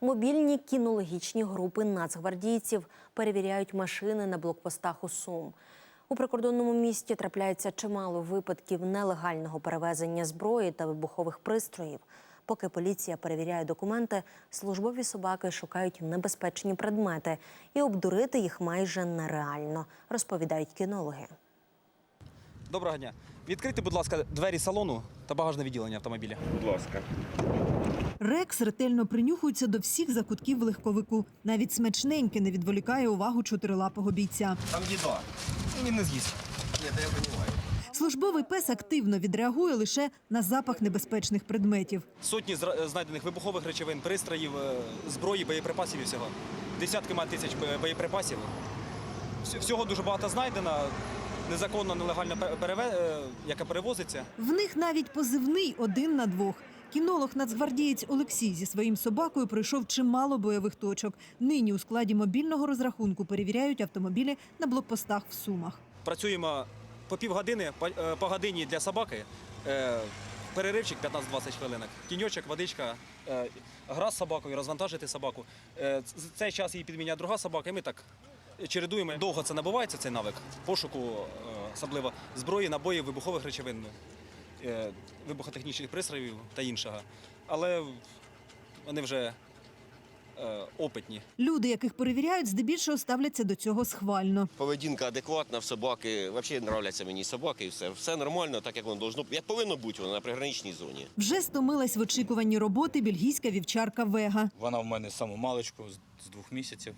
Мобільні кінологічні групи нацгвардійців перевіряють машини на блокпостах у Сум. У прикордонному місті трапляється чимало випадків нелегального перевезення зброї та вибухових пристроїв. Поки поліція перевіряє документи, службові собаки шукають небезпечні предмети і обдурити їх майже нереально, розповідають кінологи. Доброго дня. Відкрийте, будь ласка, двері салону та багажне відділення автомобіля. Будь ласка. Рекс ретельно принюхується до всіх закутків легковику. Навіть смачненьке не відволікає увагу чотирилапого бійця. Там їда. Він не з'їсть. Ні, та я розумію. Службовий пес активно відреагує лише на запах небезпечних предметів. Сотні зра- знайдених вибухових речовин, пристроїв, е, зброї, боєприпасів і всього. Десятки ма тисяч боєприпасів. Всього дуже багато знайдено. Незаконно, нелегально пе- переве... е, яка перевозиться. В них навіть позивний один на двох. Кінолог нацгвардієць Олексій зі своїм собакою пройшов чимало бойових точок. Нині у складі мобільного розрахунку перевіряють автомобілі на блокпостах в Сумах. Працюємо по півгодини, по, е, годині для собаки. Е, Переривчик 15-20 хвилинок. Тіньочок, водичка, е, гра з собакою, розвантажити собаку. Цей час її підміняє друга собака, і ми так чередуємо. Довго це набувається, цей навик пошуку, особливо зброї, набоїв, вибухових речовин, вибухотехнічних пристроїв та іншого. Але вони вже е, опитні. Люди, яких перевіряють, здебільшого ставляться до цього схвально. Поведінка адекватна в собаки. Взагалі нравляться мені собаки і все. Все нормально, так як воно должно, як повинно бути воно на приграничній зоні. Вже стомилась в очікуванні роботи бельгійська вівчарка Вега. Вона в мене саму маличку з- з двох місяців,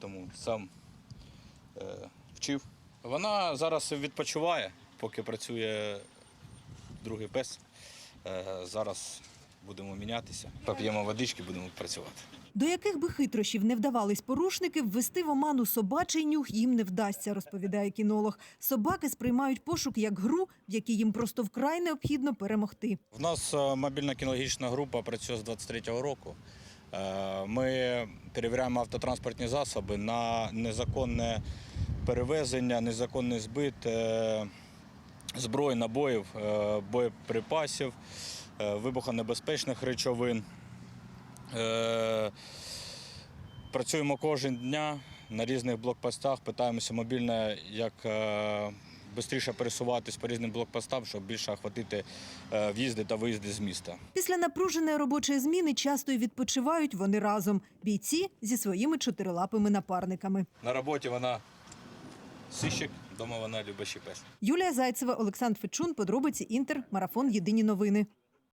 тому сам е, вчив. Вона зараз відпочиває, поки працює другий пес. Е, зараз будемо мінятися. Поп'ємо водички, будемо працювати. До яких би хитрощів не вдавались порушники, ввести в оману собачий нюх їм не вдасться, розповідає кінолог. Собаки сприймають пошук як гру, в якій їм просто вкрай необхідно перемогти. В нас е, мобільна кінологічна група працює з 23-го року. Е, Ми перевіряємо автотранспортні засоби на незаконне перевезення, незаконний збит зброї, набоїв, е, боєприпасів, е, вибухонебезпечних речовин. Е, Працюємо кожен дня на різних блокпостах, питаємося мобільно, як швидше пересуватись по різним блокпостам, щоб більше охватити в'їзди та виїзди з міста. Після напруженої робочої зміни часто й відпочивають вони разом. Бійці зі своїми чотирилапими напарниками. На роботі вона сищик, вдома вона любащий пес. Юлія Зайцева, Олександр Фечун, подробиці Інтер, марафон Єдині новини.